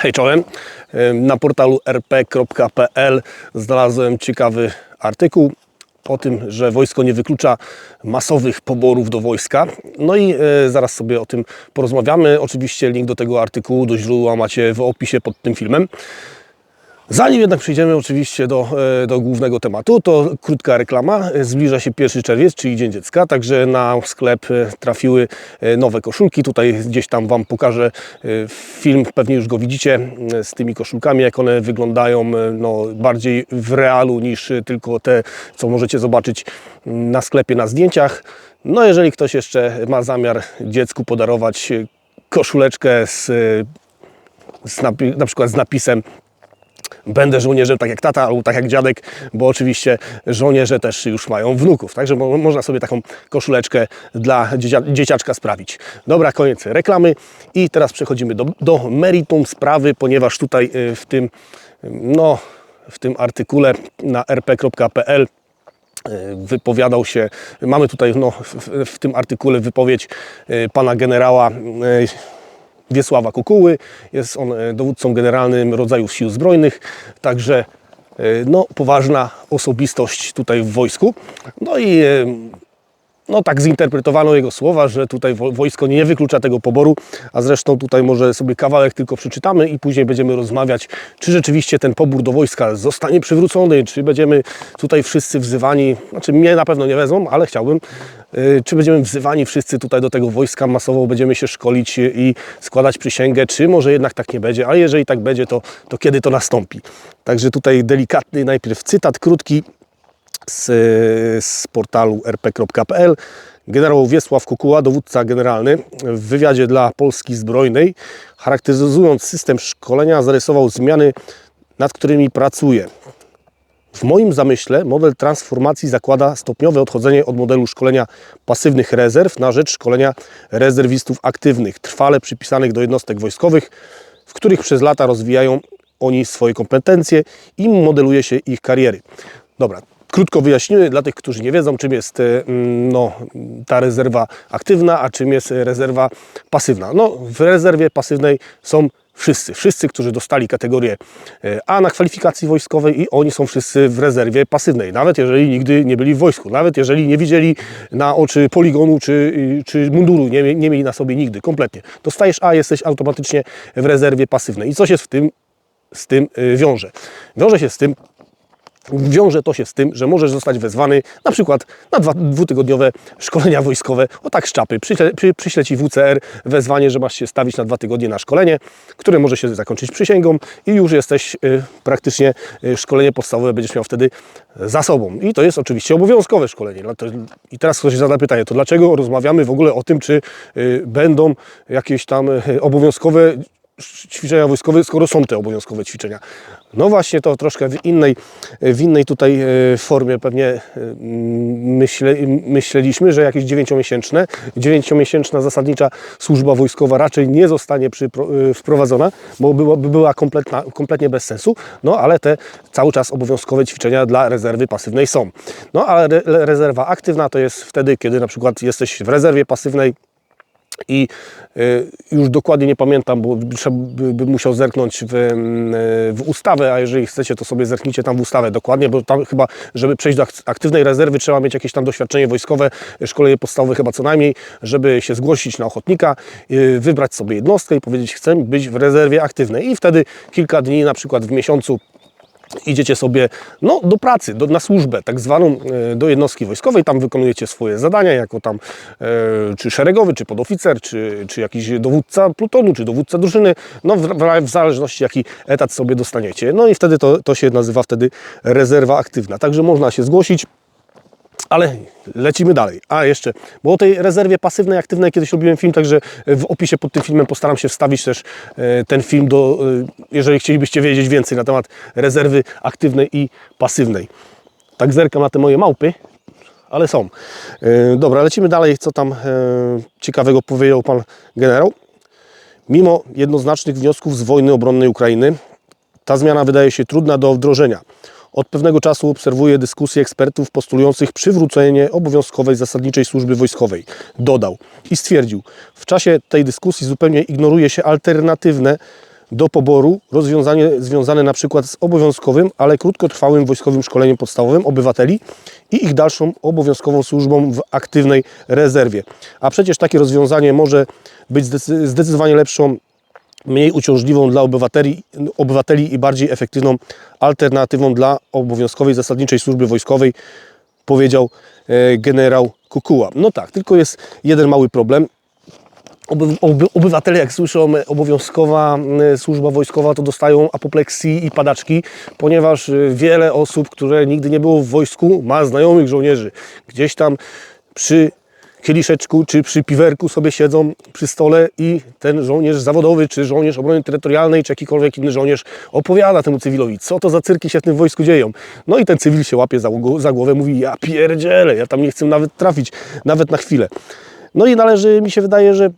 Hej czołem. Na portalu rp.pl znalazłem ciekawy artykuł o tym, że wojsko nie wyklucza masowych poborów do wojska. No i e, zaraz sobie o tym porozmawiamy. Oczywiście link do tego artykułu, do źródła macie w opisie pod tym filmem. Zanim jednak przejdziemy oczywiście do, e, do głównego tematu, to krótka reklama. Zbliża się 1 czerwiec, czyli Dzień Dziecka, także na sklep e, trafiły e, nowe koszulki. Tutaj gdzieś tam Wam pokażę e, film, pewnie już go widzicie, e, z tymi koszulkami, jak one wyglądają e, no, bardziej w realu niż e, tylko te, co możecie zobaczyć mm, na sklepie na zdjęciach. No jeżeli ktoś jeszcze ma zamiar dziecku podarować e, koszuleczkę z, e, z na przykład z napisem będę żołnierzem tak jak tata albo tak jak dziadek, bo oczywiście żołnierze też już mają wnuków, także mo- można sobie taką koszuleczkę dla dziecia- dzieciaczka sprawić. Dobra, koniec reklamy i teraz przechodzimy do, do meritum sprawy, ponieważ tutaj y, w tym, no, w tym artykule na rp.pl y, wypowiadał się, mamy tutaj no, w, w- tym artykule wypowiedź y, pana generała Wiesława Kukuły. Jest on e, dowódcą generalnym rodzajów sił zbrojnych, także e, no, poważna osobistość tutaj w wojsku. No i e, no tak zinterpretowano jego słowa, że tutaj wo- wojsko nie wyklucza tego poboru, a zresztą tutaj może sobie kawałek tylko przeczytamy i później będziemy rozmawiać, czy rzeczywiście ten pobór do wojska zostanie przywrócony, czy będziemy tutaj wszyscy wzywani, znaczy mnie na pewno nie wezmą, ale chciałbym, czy będziemy wzywani wszyscy tutaj do tego wojska masowo, będziemy się szkolić i składać przysięgę, czy może jednak tak nie będzie, a jeżeli tak będzie, to, to kiedy to nastąpi. Także tutaj delikatny najpierw cytat krótki, z, z portalu rp.pl. Generał Wiesław Kukuła, dowódca generalny, w wywiadzie dla Polski Zbrojnej, charakteryzując system szkolenia, zarysował zmiany, nad którymi pracuje. W moim zamyśle model transformacji zakłada stopniowe odchodzenie od modelu szkolenia pasywnych rezerw na rzecz szkolenia rezerwistów aktywnych, trwale przypisanych do jednostek wojskowych, w których przez lata rozwijają oni swoje kompetencje i modeluje się ich kariery. Dobra, krótko wyjaśnimy dla tych, którzy nie wiedzą, czym jest mm, no, ta rezerwa aktywna, a czym jest rezerwa pasywna. No, w rezerwie pasywnej są wszyscy, wszyscy, którzy dostali kategorię e, A na kwalifikacji wojskowej i oni są wszyscy w rezerwie pasywnej, nawet jeżeli nigdy nie byli w wojsku, nawet jeżeli nie widzieli na oczy poligonu czy, czy munduru, nie, nie mieli na sobie nigdy, kompletnie. Dostajesz A, jesteś automatycznie w rezerwie pasywnej. I co się z tym, z tym y, wiąże? Wiąże się z tym, Wiąże to się z tym, że możesz zostać wezwany na przykład na dwa, dwutygodniowe szkolenia wojskowe, o tak z czapy. Przyśle, przy, przyśle Ci WCR wezwanie, że masz się stawić na dwa tygodnie na szkolenie, które może się zakończyć przysięgą i już jesteś y, praktycznie, y, szkolenie podstawowe będziesz miał wtedy za sobą. I to jest oczywiście obowiązkowe szkolenie. I teraz ktoś zada pytanie, to dlaczego rozmawiamy w ogóle o tym, czy y, będą jakieś tam y, obowiązkowe ćwiczenia wojskowe, skoro są te obowiązkowe ćwiczenia. No właśnie to troszkę w innej, w innej tutaj e, formie pewnie e, myśle, myśleliśmy, że jakieś dziewięciomiesięczne, dziewięciomiesięczna zasadnicza służba wojskowa raczej nie zostanie przypro- e, wprowadzona, bo byłaby była kompletna, kompletnie bez sensu, no ale te cały czas obowiązkowe ćwiczenia dla rezerwy pasywnej są. No ale re, rezerwa aktywna to jest wtedy, kiedy na przykład jesteś w rezerwie pasywnej, i y, już dokładnie nie pamiętam, bo trzeba by, by musiał zerknąć w, mm, y, w ustawę, a jeżeli chcecie, to sobie zerknijcie tam w ustawę dokładnie, bo tam chyba, żeby przejść do ak- aktywnej rezerwy, trzeba mieć jakieś tam doświadczenie wojskowe, szkolenie podstawowe chyba co najmniej, żeby się zgłosić na ochotnika, y, wybrać sobie jednostkę i powiedzieć, chcę być w rezerwie aktywnej. I wtedy kilka dni, na przykład w miesiącu, idziecie sobie no, do pracy, do, na służbę, tak zwaną, e, do jednostki wojskowej, tam wykonujecie swoje zadania jako tam e, czy szeregowy, czy podoficer, czy, czy jakiś dowódca plutonu, czy dowódca drużyny, no w, w, zależności jaki etat sobie dostaniecie. No i wtedy to, to się nazywa wtedy rezerwa aktywna. Także można się zgłosić, ale lecimy dalej. A jeszcze, bo o tej rezerwie pasywnej, aktywnej kiedyś robiłem film, także w opisie pod tym filmem postaram się wstawić też e, ten film, do, e, jeżeli chcielibyście wiedzieć więcej na temat rezerwy aktywnej i pasywnej. Tak zerkam na te moje małpy, ale są. E, Dobra, lecimy dalej. Co tam ciekawego powiedział pan generał? Mimo jednoznacznych wniosków z wojny obronnej Ukrainy, ta zmiana wydaje się trudna do wdrożenia. Od pewnego czasu obserwuję dyskusje ekspertów postulujących przywrócenie obowiązkowej zasadniczej służby wojskowej. Dodał i stwierdził, w czasie tej dyskusji zupełnie ignoruje się alternatywne do poboru rozwiązanie związane na przykład z obowiązkowym, ale krótkotrwałym wojskowym szkoleniem podstawowym obywateli i ich dalszą obowiązkową służbą w aktywnej rezerwie. A przecież takie rozwiązanie może być zdecy- zdecydowanie lepszą mniej uciążliwą dla obywateli, obywateli i bardziej efektywną alternatywą dla obowiązkowej zasadniczej służby wojskowej, powiedział e, generał Kukuła. No tak, tylko jest jeden mały problem. Oby, oby, obywatele, jak słyszą e, obowiązkowa e, służba wojskowa, to dostają apopleksji i padaczki, ponieważ wiele osób, które nigdy nie było w wojsku, ma znajomych żołnierzy. Gdzieś tam przy kieliszeczku czy przy piwerku sobie siedzą przy stole i ten żołnierz zawodowy, czy żołnierz obrony terytorialnej, czy jakikolwiek inny żołnierz opowiada temu cywilowi, co to za cyrki się w tym wojsku dzieją. No i ten cywil się łapie za, za głowę, mówi, ja pierdzielę, ja tam nie chcę nawet trafić, nawet na chwilę. No i należy, mi się wydaje, że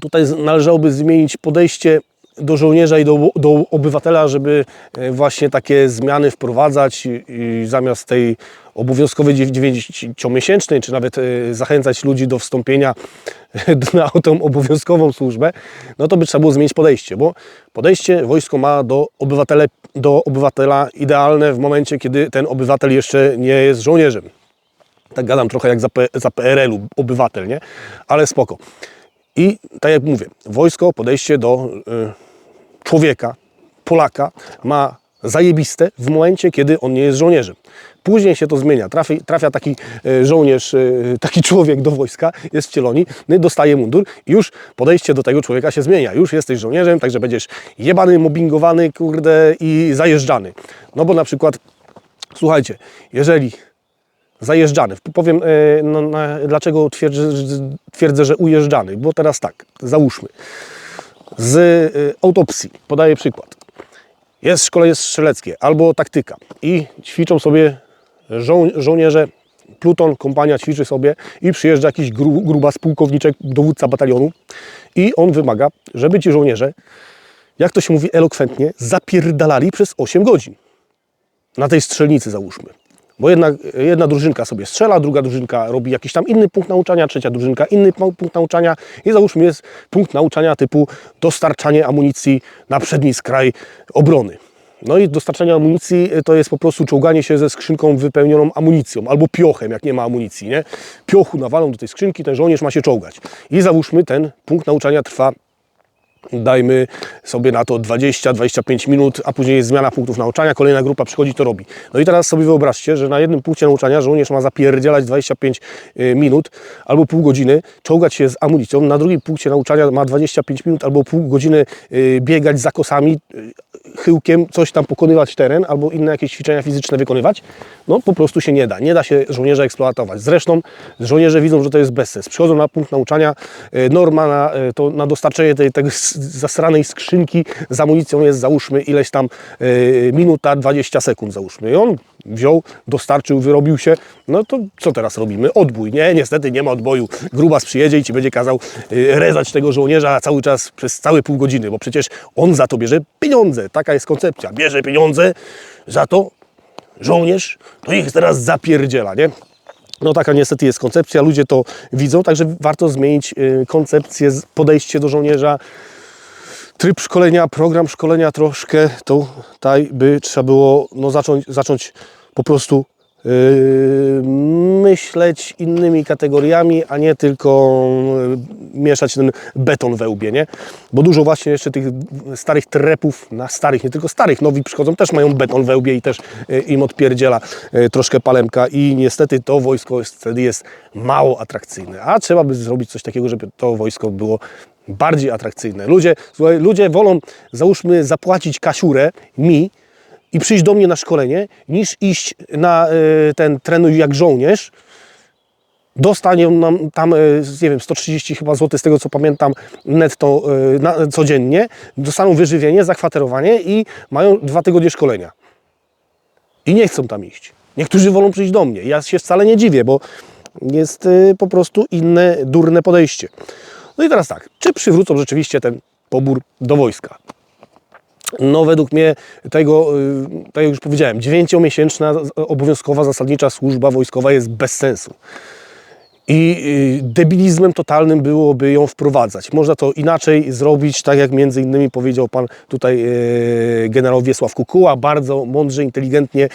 Tutaj należałoby zmienić podejście do żołnierza i do, do obywatela, żeby e, właśnie takie zmiany wprowadzać i, zamiast tej obowiązkowej dziew- dziewięciomiesięcznej, czy nawet e, zachęcać ludzi do wstąpienia na tą obowiązkową służbę, no to by trzeba było zmienić podejście, bo podejście wojsko ma do, obywatele, do obywatela idealne w momencie, kiedy ten obywatel jeszcze nie jest żołnierzem. Tak gadam trochę jak za, za PRL-u, obywatel, nie? Ale spoko. I tak jak mówię, wojsko, podejście do człowieka, Polaka ma zajebiste w momencie, kiedy on nie jest żołnierzem. Później się to zmienia. Trafi, trafia taki y, żołnierz, y, taki człowiek do wojska, jest wcielony, no dostaje mundur i już podejście do tego człowieka się zmienia. Już jesteś żołnierzem, także będziesz jebany, mobbingowany, kurde i zajeżdżany. No bo na przykład, słuchajcie, jeżeli zajeżdżany. Powiem, e, no, dlaczego twierdzę, twierdzę, że ujeżdżany. Bo teraz tak, załóżmy. Z e, autopsji, podaję przykład. Jest szkolenie strzeleckie albo taktyka i ćwiczą sobie żoł, żołnierze, pluton, kompania ćwiczy sobie i przyjeżdża jakiś gru, grubas pułkowniczek, dowódca batalionu i on wymaga, żeby ci żołnierze, jak to się mówi elokwentnie, zapierdalali przez 8 godzin na tej strzelnicy załóżmy. Bo jedna, jedna drużynka sobie strzela, druga drużynka robi jakiś tam inny punkt nauczania, trzecia drużynka inny pu- punkt nauczania i załóżmy jest punkt nauczania typu dostarczanie amunicji na przedni skraj obrony. No i dostarczanie amunicji y, to jest po prostu czołganie się ze skrzynką wypełnioną amunicją albo piochem, jak nie ma amunicji, nie? Piochu nawalą do tej skrzynki, ten żołnierz ma się czołgać. I załóżmy ten punkt nauczania trwa dajmy sobie na to 20-25 minut, a później jest zmiana punktów nauczania, kolejna grupa przychodzi, to robi. No i teraz sobie wyobraźcie, że na jednym punkcie nauczania żołnierz ma zapierdzielać 25 y, minut albo pół godziny, czołgać się z amunicją, na drugim punkcie nauczania ma 25 minut albo pół godziny y, biegać za kosami, y, chyłkiem, coś tam pokonywać teren albo inne jakieś ćwiczenia fizyczne wykonywać, no po prostu się nie da. Nie da się żołnierza eksploatować. Zresztą żołnierze widzą, że to jest bezsens. Przychodzą na punkt nauczania, norma na, to, na dostarczenie tej, s- zasranej skrzynki z amunicją jest załóżmy ileś tam y, minuta, 20 sekund załóżmy. I on wziął, dostarczył, wyrobił się, no to co teraz robimy? Odbój. Nie, niestety nie ma odboju. Grubas przyjedzie i Ci będzie kazał y, rezać tego żołnierza cały czas przez całe pół godziny, bo przecież on za to bierze pieniądze. Taka jest koncepcja. Bierze pieniądze, za to żołnierz to ich teraz zapierdziela, nie? No taka niestety jest koncepcja, ludzie to widzą, także warto zmienić y, koncepcję, podejście do żołnierza, tryb szkolenia, program szkolenia troszkę, to tutaj by trzeba było no, zacząć, zacząć po prostu myśleć innymi kategoriami, a nie tylko yy, mieszać ten beton we łbie, nie? Bo dużo właśnie jeszcze tych starych trepów, na starych, nie tylko starych, nowi przychodzą, też mają beton we łbie i też yy, im odpierdziela yy, troszkę palemka i niestety to wojsko jest, wtedy jest mało atrakcyjne, a trzeba by zrobić coś takiego, żeby to wojsko było bardziej atrakcyjne. Ludzie, słuchaj, ludzie wolą, załóżmy, zapłacić kasiurę mi i przyjść do mnie na szkolenie, niż iść na y, ten trenuj jak żołnierz. Dostanie nam tam, y, nie wiem, 130 chyba zł, z tego co pamiętam, netto na, codziennie. Dostaną wyżywienie, zakwaterowanie i mają dwa tygodnie szkolenia. I nie chcą tam iść. Niektórzy wolą przyjść do mnie. Ja się wcale nie dziwię, bo jest po prostu inne, durne podejście. No i teraz tak, czy przywrócą rzeczywiście ten pobór do wojska? No według mnie tego, y, tak jak już powiedziałem, dziewięciomiesięczna obowiązkowa zasadnicza służba wojskowa jest bez sensu. I y, debilizmem totalnym byłoby ją wprowadzać. Można to inaczej zrobić, tak jak między innymi powiedział pan tutaj y, generał Wiesław Kukuła, bardzo mądrze, inteligentnie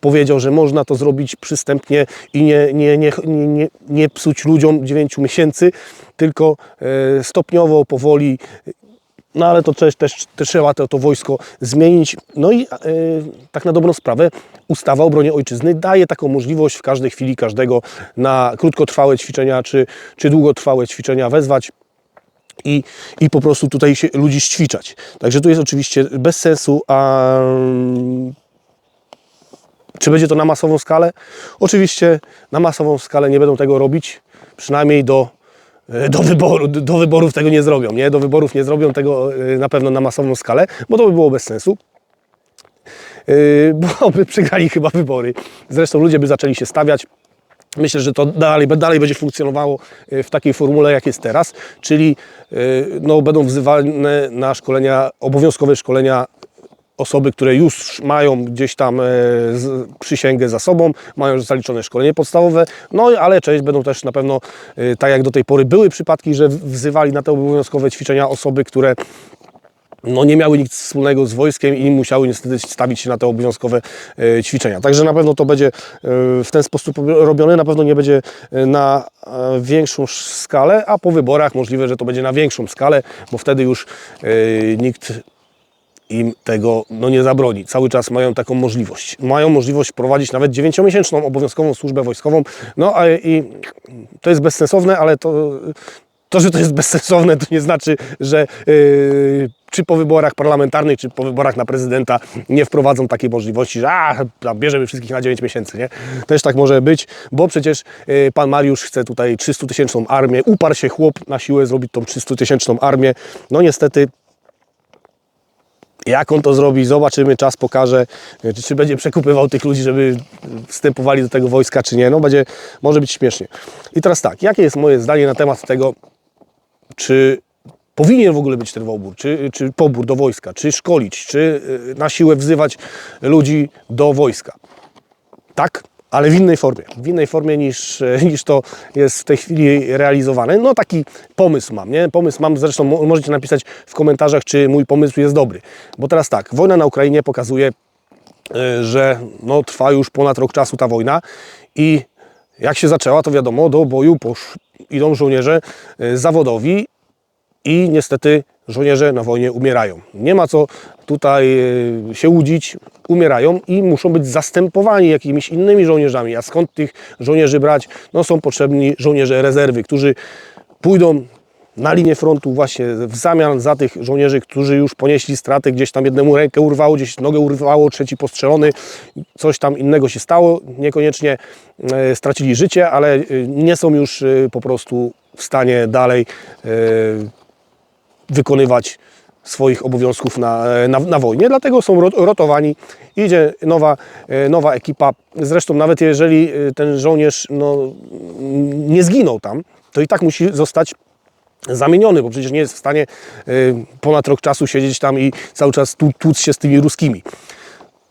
powiedział, że można to zrobić przystępnie i nie, nie, nie, nie, nie, psuć ludziom 9 miesięcy, tylko stopniowo, powoli no ale to też, też, trzeba to, to wojsko zmienić. No i e, tak na dobrą sprawę ustawa o obronie ojczyzny daje taką możliwość w każdej chwili każdego na krótkotrwałe ćwiczenia czy, czy długotrwałe ćwiczenia wezwać i, i po prostu tutaj się ludzi ćwiczać. Także tu jest oczywiście bez sensu, a czy będzie to na masową skalę? Oczywiście na masową skalę nie będą tego robić, przynajmniej do, do, wyboru, do wyborów tego nie zrobią. Nie? Do wyborów nie zrobią tego e, na pewno na masową skalę, bo to by było bez sensu. Yy, Bo by przegrali chyba wybory. Zresztą ludzie by zaczęli się stawiać. Myślę, że to dalej, dalej będzie funkcjonowało e, w takiej formule, jak jest teraz, czyli e, no, będą wzywane na szkolenia, obowiązkowe szkolenia osoby, które już mają gdzieś tam e, przysięgę za sobą, mają już zaliczone szkolenie podstawowe, no ale część będą też na pewno, e, tak jak do tej pory były przypadki, że wzywali na te obowiązkowe ćwiczenia osoby, które no, nie miały nic wspólnego z wojskiem i musiały niestety stawić się na te obowiązkowe e, ćwiczenia. Także na pewno to będzie w ten sposób robione, na pewno nie będzie na większą sz- skalę, a po wyborach możliwe, że to będzie na większą skalę, bo wtedy już nikt im tego no, nie zabroni. Cały czas mają taką możliwość. Mają możliwość prowadzić nawet 9-miesięczną obowiązkową służbę wojskową. No a i to jest bezsensowne, ale to, to że to jest bezsensowne, to nie znaczy, że yy, czy po wyborach parlamentarnych, czy po wyborach na prezydenta nie wprowadzą takiej możliwości, że a, bierzemy wszystkich na 9 miesięcy, nie? Też tak może być, bo przecież yy, pan Mariusz chce tutaj 300-tysięczną armię, uparł się chłop na siłę zrobić tą 300-tysięczną armię. No niestety jak on to zrobi, zobaczymy, czas pokaże, czy, czy będzie przekupywał tych ludzi, żeby wstępowali do tego wojska, czy nie. No będzie, może być śmiesznie. I teraz tak, jakie jest moje zdanie na temat tego, czy powinien w ogóle być ten pobór, czy, czy pobór do wojska, czy szkolić, czy y, na siłę wzywać ludzi do wojska. Tak, ale w innej formie. W innej formie niż, niż to jest w tej chwili realizowane. No taki pomysł mam, nie? Pomysł mam, zresztą mo- możecie napisać w komentarzach, czy mój pomysł jest dobry. Bo teraz tak, wojna na Ukrainie pokazuje, e, że no, trwa już ponad rok czasu ta wojna i jak się zaczęła, to wiadomo, do boju posz, idą żołnierze e, zawodowi i niestety żołnierze na wojnie umierają. Nie ma co tutaj e, się łudzić, umierają i muszą być zastępowani jakimiś innymi żołnierzami. A skąd tych żołnierzy brać? No są potrzebni żołnierze rezerwy, którzy pójdą na linię frontu właśnie w zamian za tych żołnierzy, którzy już ponieśli straty, gdzieś tam jednemu rękę urwało, gdzieś nogę urwało, trzeci postrzelony, coś tam innego się stało, niekoniecznie e, stracili życie, ale e, nie są już po prostu w stanie dalej wykonywać swoich obowiązków na, na, na wojnie, dlatego są ro- rotowani. Idzie nowa, e, nowa ekipa. Zresztą nawet jeżeli e, ten żołnierz no, nie zginął tam, to i tak musi zostać zamieniony, bo przecież nie jest w stanie e, ponad rok czasu siedzieć tam i cały czas tłu- tłuc się z tymi ruskimi.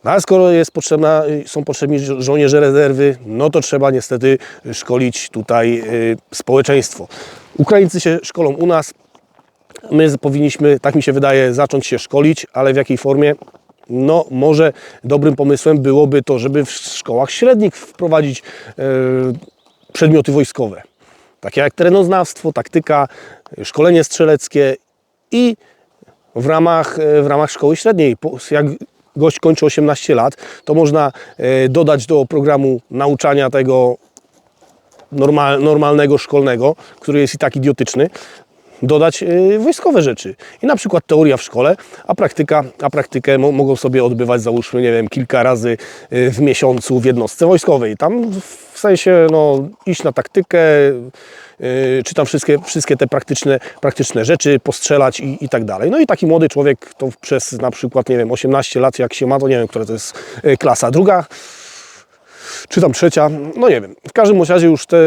No ale skoro jest potrzebna, są potrzebni żo- żołnierze rezerwy, no to trzeba niestety szkolić tutaj y, społeczeństwo. Ukraińcy się szkolą u nas, my powinniśmy, tak mi się wydaje, zacząć się szkolić, ale w jakiej formie? No, może dobrym pomysłem byłoby to, żeby w szkołach średnich wprowadzić e, przedmioty wojskowe. Takie jak terenoznawstwo, taktyka, szkolenie strzeleckie i w ramach, e, w ramach szkoły średniej, jak gość kończy 18 lat, to można e, dodać do programu nauczania tego normal, normalnego, szkolnego, który jest i tak idiotyczny, dodać y, wojskowe rzeczy. I na przykład teoria w szkole, a praktyka, a praktykę mo- mogą sobie odbywać załóżmy, nie wiem, kilka razy y, w miesiącu w jednostce wojskowej. Tam w sensie no, iść na taktykę, y, czy tam wszystkie, wszystkie te praktyczne, praktyczne rzeczy, postrzelać i, i tak dalej. No i taki młody człowiek to przez na przykład, nie wiem, 18 lat jak się ma, to nie wiem, która to jest klasa. Druga czy tam trzecia, no nie wiem. W każdym razie już te,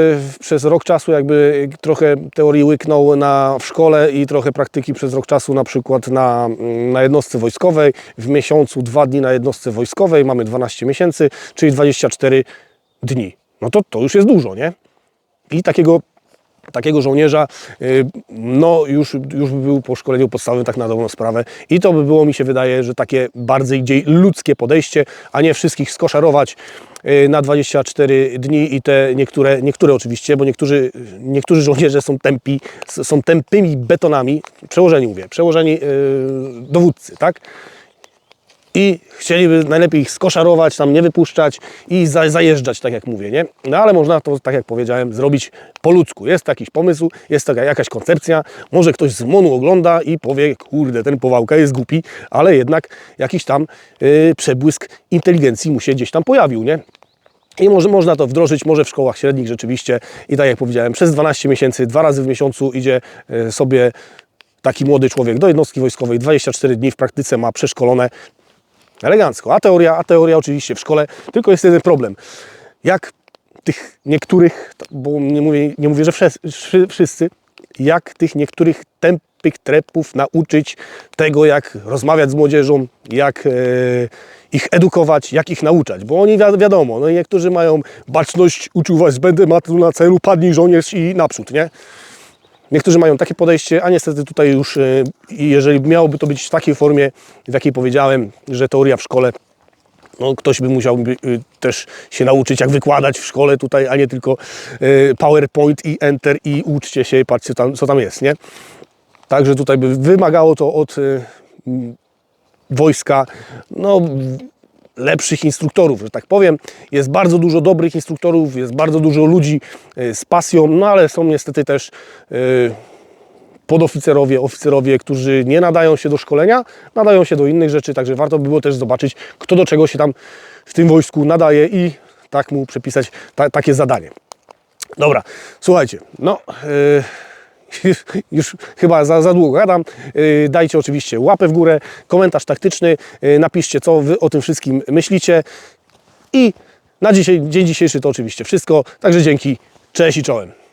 przez rok czasu jakby trochę teorii łyknął na, w szkole i trochę praktyki przez rok czasu na przykład na, na jednostce wojskowej. W miesiącu dwa dni na jednostce wojskowej, mamy 12 miesięcy, czyli 24 dni. No to to już jest dużo, nie? I takiego takiego żołnierza, y, no już, już by był po szkoleniu podstawowym tak na dobrą sprawę i to by było mi się wydaje, że takie bardziej ludzkie podejście, a nie wszystkich skoszarować y, na 24 dni i te niektóre, niektóre oczywiście, bo niektórzy, niektórzy żołnierze są tępi, są tępymi betonami, przełożeni mówię, przełożeni yy, dowódcy, tak? I chcieliby najlepiej ich skoszarować, tam nie wypuszczać i za, zajeżdżać, tak jak mówię, nie? No ale można to, tak jak powiedziałem, zrobić po ludzku. Jest jakiś pomysł, jest taka jakaś koncepcja, może ktoś z MONU ogląda i powie, kurde, ten Powałka jest głupi, ale jednak jakiś tam yy, przebłysk inteligencji mu się gdzieś tam pojawił, nie? I może można to wdrożyć, może w szkołach średnich rzeczywiście. I tak jak powiedziałem, przez 12 miesięcy, dwa razy w miesiącu idzie e, sobie taki młody człowiek do jednostki wojskowej, 24 dni w praktyce ma przeszkolone elegancko. A teoria, a teoria oczywiście w szkole, tylko jest jeden problem. Jak tych niektórych, bo nie mówię, nie mówię że wszyscy, wszy- wszyscy, jak tych niektórych tępych trepów nauczyć tego, jak rozmawiać z młodzieżą, jak e, ich edukować, jak ich nauczać, bo oni wi- wiadomo, no niektórzy mają baczność, uczył was będę, ma tu na celu, padnij żołnierz i naprzód, nie? Niektórzy mają takie podejście, a niestety tutaj już, e, jeżeli miałoby to być w takiej formie, w jakiej powiedziałem, że teoria w szkole, no, ktoś by musiał y, też się nauczyć, jak wykładać w szkole tutaj, a nie tylko y, PowerPoint i Enter i uczcie się, patrzcie tam, co tam jest, nie? Także tutaj by wymagało to od y, wojska, no, lepszych instruktorów, że tak powiem. Jest bardzo dużo dobrych instruktorów, jest bardzo dużo ludzi y, z pasją, no ale są niestety też y, podoficerowie, oficerowie, którzy nie nadają się do szkolenia, nadają się do innych rzeczy, także warto by było też zobaczyć, kto do czego się tam w tym wojsku nadaje i tak mu przepisać ta, takie zadanie. Dobra, słuchajcie, no yy, już chyba za, za długo gadam. Yy, dajcie oczywiście łapę w górę, komentarz taktyczny, yy, napiszcie co Wy o tym wszystkim myślicie i na dzisiaj, dzień dzisiejszy to oczywiście wszystko, także dzięki, cześć i czołem.